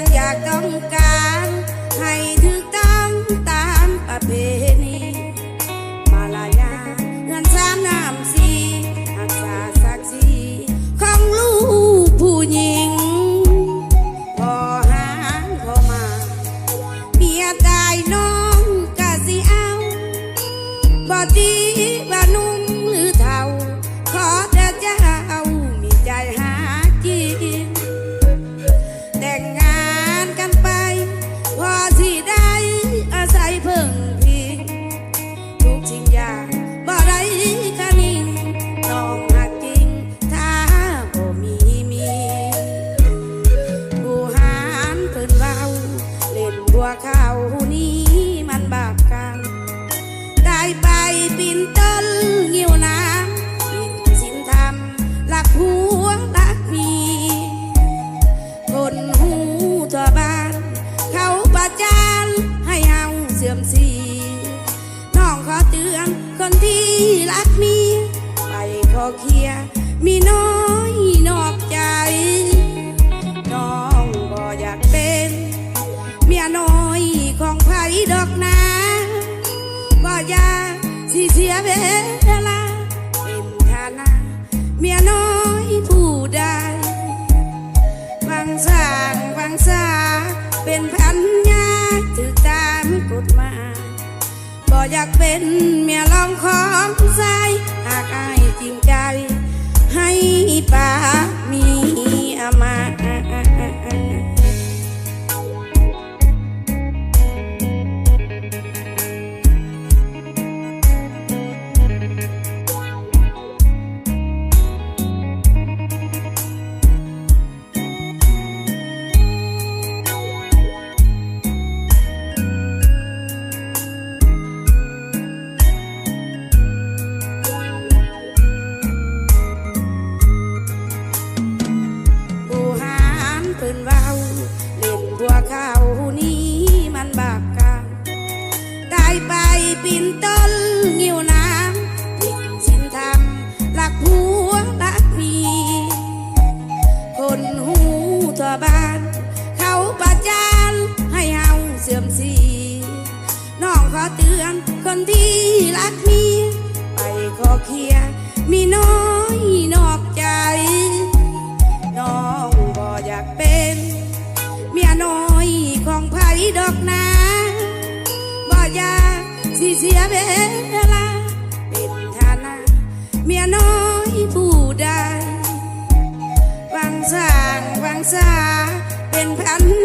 งอยากต้องการ ให้ถูกต้องตามประเพณีมาลายาเงินสามน้ำสีหักษาสักซีของลูกผู้หญิง พอหางพอมาเมียตายน้องกะสิเอาบอดี เขานี้มันบาปกรรมได้ไปบินต้นเงี่ยวน้ำบินสินธรรมหลักหัวหลักมีคนหูทั่วบ้าน เขาประจานให้เอาเสื่อมสีน้องขอเตือนคนที่รักมี ไปขอเคียมีน้อ เวลเป็นฐานะเมียน้อยผู้ใดบางสางบางสาเป็นพันยาถือตามกฎมายบ่อยากเป็นเมียลองของใจหากอายจริงใจ ให้ป้ามีอามา เล่นบัวเขานี้มันบาปกรรมตายไปปีนต้นงิ้วน้ำผิดศีลธรรมหลักผัวรักมีคนหูทั่วบ้าน เขาประจานให้เฮาเสื่อมเสียน้องขอเตือนคนที่รักมีไปขอเคลียร์มีน้อย พี่เสียเวลา เป็นฐานะเมียน้อยผู้ใดวังสร้างวังสาเป็นพัน